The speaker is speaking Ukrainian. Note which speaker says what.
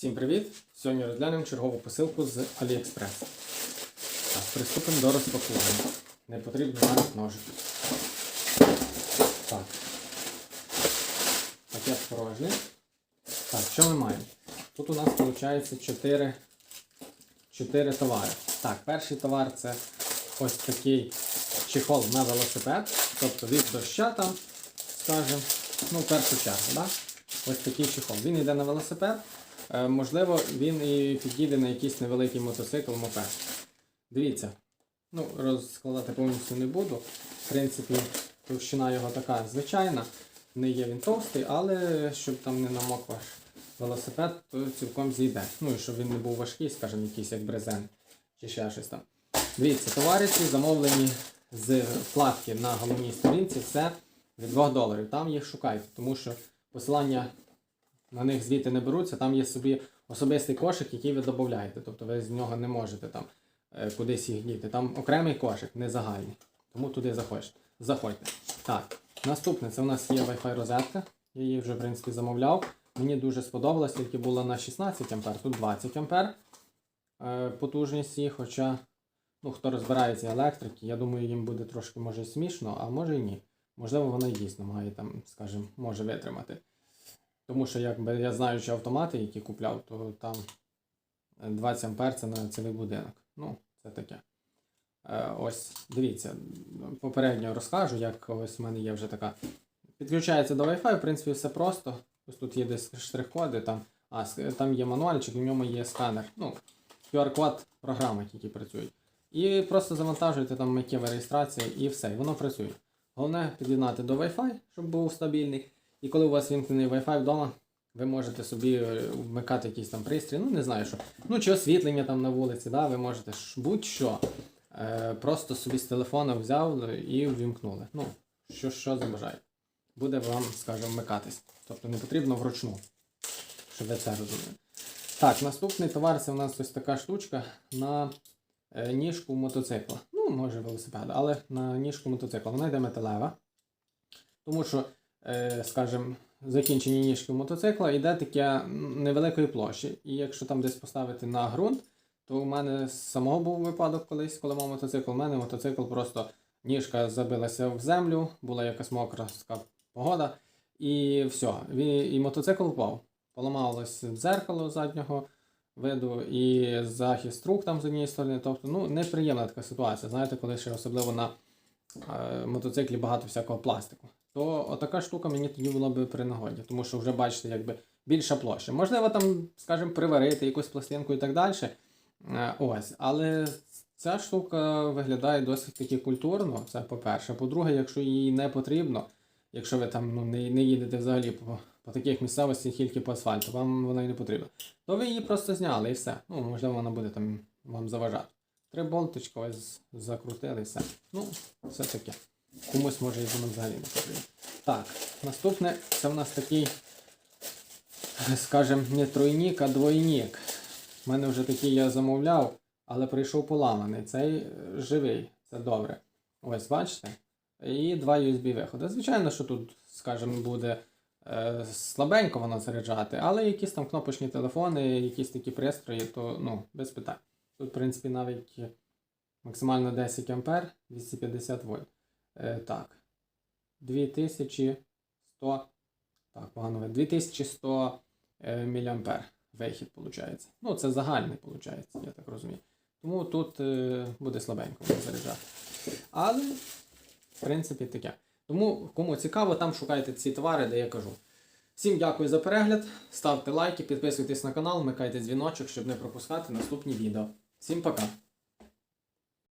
Speaker 1: Всім привіт! Сьогодні розглянемо чергову посилку з AliExpress. Так, приступимо до розпакування. Не потрібно навіть ножик. Так. Пакет порожній. Так, що ми маємо? Тут у нас виходить 4, 4 товари. Так, перший товар це ось такий чехол на велосипед. Тобто від доща там, скажімо, ну, в першу чергу, да? ось такий чехол. Він йде на велосипед. Е, можливо, він і підійде на якийсь невеликий мотоцикл, мопед. Дивіться, ну, розкладати повністю не буду. В принципі, товщина його така звичайна. Не є він товстий, але щоб там не намок ваш велосипед, то цілком зійде. Ну і щоб він не був важкий, скажімо, якийсь як брезент чи ще щось там. Дивіться, товари ці замовлені з вкладки на головній сторінці, це від 2 доларів. Там їх шукайте, тому що посилання на них звідти не беруться, там є собі особистий кошик, який ви додаєте. Тобто ви з нього не можете там е, кудись їх діти. Там окремий кошик, не загальний. Тому туди заходьте. Так, наступне це у нас є Wi-Fi розетка. Я її вже в принципі замовляв. Мені дуже сподобалось, тільки була на 16 А, тут 20 А е, потужність хоча ну, хто розбирається електрики, я думаю, їм буде трошки може смішно, а може і ні. Можливо, вона дійсно має там, скажімо, може витримати. Тому що якби я знаючи автомати, які купляв, то там 20 ампер це на цілий будинок. Ну, це таке. Е, ось, дивіться, попередньо розкажу, як ось в мене є вже така. Підключається до Wi-Fi, в принципі, все просто. Ось тут є десь штрих-коди, там, а, там є мануальчик, в ньому є сканер. Ну, QR-код програми, які працюють. І просто завантажуєте там миттєва реєстрація і все, і воно працює. Головне під'єднати до Wi-Fi, щоб був стабільний. І коли у вас вімкнений Wi-Fi вдома, ви можете собі е, вмикати якийсь там пристрій, ну не знаю що. Ну чи освітлення там на вулиці, да, ви можете будь-що. Е, просто собі з телефона взяв і ввімкнули. Ну, що, що забажаєте. Буде вам, скажімо, вмикатись. Тобто не потрібно вручну, щоб ви це розуміли. Так, наступний товар це у нас ось така штучка на е, ніжку мотоцикла. Ну, може велосипеда, але на ніжку мотоцикла. Вона йде металева. Тому що, скажімо, закінчення ніжки мотоцикла йде таке невеликої площі. І якщо там десь поставити на ґрунт, то у мене з самого був випадок колись, коли мав мотоцикл. У мене мотоцикл просто ніжка забилася в землю, була якась мокра така погода, і все. Він- І мотоцикл впав. Поламалось дзеркало заднього виду і захист рук там з однієї сторони. Тобто, ну, неприємна така ситуація. Знаєте, коли ще особливо на е, мотоциклі багато всякого пластику. То отака штука мені тоді була би при нагоді, тому що вже бачите, якби більша площа. Можливо, там, скажімо, приварити якусь пластинку і так далі. Е, Ось, але ця штука виглядає досить таки культурно. Це по-перше. По-друге, якщо їй не потрібно, якщо ви там ну, не, не їдете взагалі по, по таких місцевостях тільки по асфальту, вам вона і не потрібна, то ви її просто зняли і все. Ну, можливо, вона буде там вам заважати. Три болточка ось закрутили і все. Ну, все таке. Комусь може і взагалі не потрібно. Так, наступне це в нас такий, скажімо, не тройнік, а двойнік. У мене вже такий я замовляв, але прийшов поламаний. Цей е, живий, це добре. Ось, бачите? І два USB виходи. Звичайно, що тут, скажімо, буде е, слабенько воно заряджати, але якісь там кнопочні телефони, якісь такі пристрої, то ну, без питань. Тут, в принципі, навіть максимально 10 А, 250 вольт. Е, так. 2100. Так, погано 2100 е, мА вихід, виходить. Ну, це загальний, виходить, я так розумію. Тому тут е, буде слабенько заряджати. Але, в принципі, таке. Тому, кому цікаво, там шукайте ці товари, де я кажу. Всім дякую за перегляд. Ставте лайки, підписуйтесь на канал, вмикайте дзвіночок, щоб не пропускати наступні відео. Всім пока!